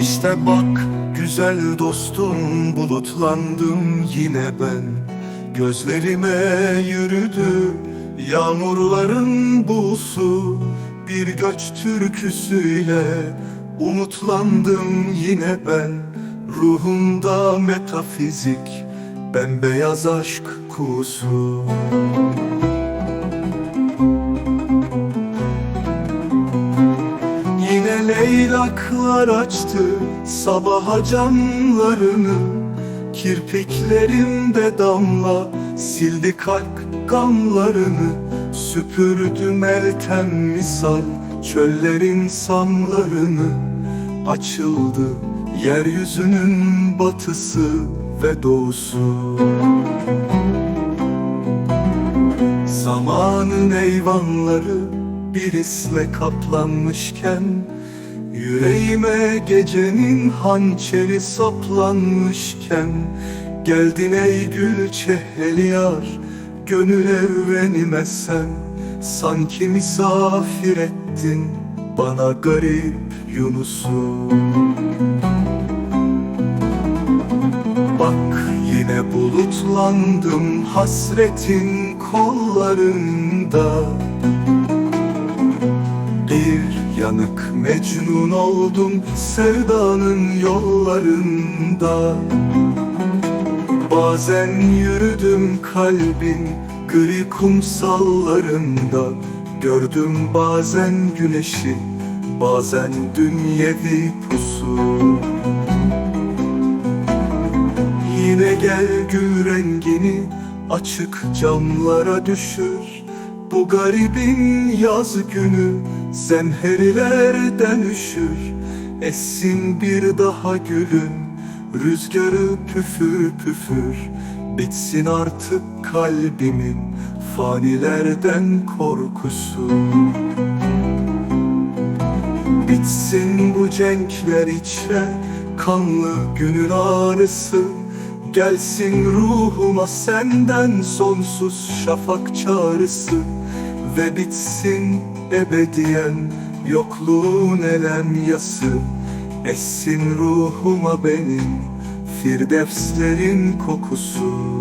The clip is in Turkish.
Gül dostum bulutlandım yine ben. Gözlerime yürüdü yağmurların buğusu Bir göç türküsüyle umutlandım yine ben. Ruhumda metafizik bembeyaz aşk kuğusu leylaklar açtı sabaha camlarını Kirpiklerimde damla sildi kalp gamlarını. Süpürdü meltem misal çöllerin samlarını Açıldı yeryüzünün batısı ve doğusu. Zamanın eyvanları bir isle kaplanmışken Yüreğime gecenin hançeri saplanmışken Geldin ey gül çehreli yar Gönül evrenime sen. Sanki misafir ettin Bana garip Yunus'u. Bak yine bulutlandım hasretin kollarında yanık mecnun oldum sevdanın yollarında. Bazen yürüdüm kalbin gri kumsallarında. Gördüm bazen güneşi bazen dünyevi pusu. Yine gel gül rengini açık camlara düşür. Bu garibin yaz günü zemherilerden üşür Essin bir daha gülün. Rüzgarı püfür püfür Bitsin artık kalbimin fanilerden korkusu. Bitsin bu cenkler içre Kanlı günün ağrısı. Gelsin ruhuma senden sonsuz şafak çağrısı. Ve bitsin ebediyen yokluğun elem yası Essin ruhuma benim firdevslerin kokusu